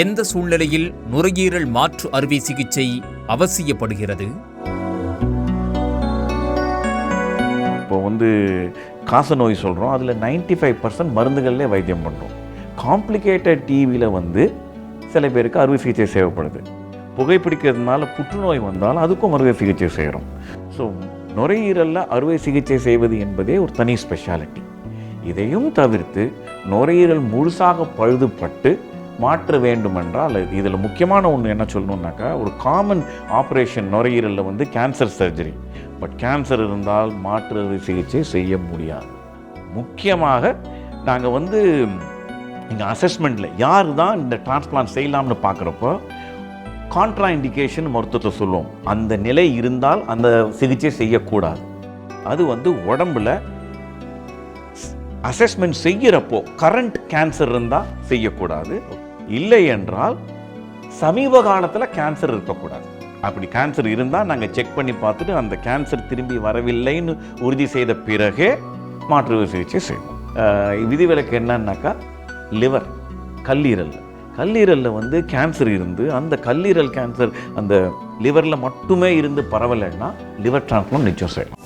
எந்த சூழ்நிலையில் நுரையீரல் மாற்று அறுவை சிகிச்சை அவசியப்படுகிறது? இப்போ வந்து காச நோய் சொல்கிறோம் அதில் 95% ஃபைவ் பர்சன்ட் மருந்துகள்லே வைத்தியம் பண்ணுறோம் காம்ப்ளிகேட்டட் டிவியில் வந்து சில பேருக்கு அறுவை சிகிச்சை தேவைப்படுது. புகைப்பிடிக்கிறதுனால புற்றுநோய் வந்தாலும் அதுக்கும் அறுவை சிகிச்சை செய்கிறோம் ஸோ நுரையீரலில் அறுவை சிகிச்சை செய்வது என்பதே ஒரு தனி ஸ்பெஷாலிட்டி இதையும் தவிர்த்து நுரையீரல் முழுசாக பழுதுபட்டு மாற்ற வேண்டுமென்றால் இதில் முக்கியமான ஒன்று என்ன சொல்லணுன்னாக்கா ஒரு காமன் ஆப்ரேஷன் நுரையீரலில் வந்து கேன்சர் சர்ஜரி பட் கேன்சர் இருந்தால் மாற்று சிகிச்சை செய்ய முடியாது. முக்கியமாக நாங்கள் வந்து எங்கள் அசஸ்மெண்ட்டில் யார் தான் இந்த டிரான்ஸ்பிளான்ட் செய்யலாம்னு பார்க்குறப்போ கான்ட்ரா இண்டிகேஷன் மருத்துவத்தை சொல்லுவோம். அந்த நிலை இருந்தால் அந்த சிகிச்சை செய்யக்கூடாது. அது வந்து உடம்புல அசஸ்மெண்ட் செய்கிறப்போ கரண்ட் கேன்சர் இருந்தால் செய்யக்கூடாது. இல்லை என்றால் சமீப காலத்தில் கேன்சர் இருக்கக்கூடாது. அப்படி கேன்சர் இருந்தால் நாங்கள் செக் பண்ணி பார்த்துட்டு அந்த கேன்சர் திரும்பி வரவில்லைன்னு உறுதி செய்த பிறகே மாற்று சிகிச்சை செய்வோம். விதிவிலக்கு என்னன்னாக்கா லிவர் கல்லீரல். கல்லீரலில் வந்து கேன்சர் இருந்து அந்த கல்லீரல் கேன்சர் அந்த லிவரில் மட்டுமே இருந்து பரவலைன்னா லிவர் டிரான்ஸ்பிளான் நிச்சயம் செய்யலாம்.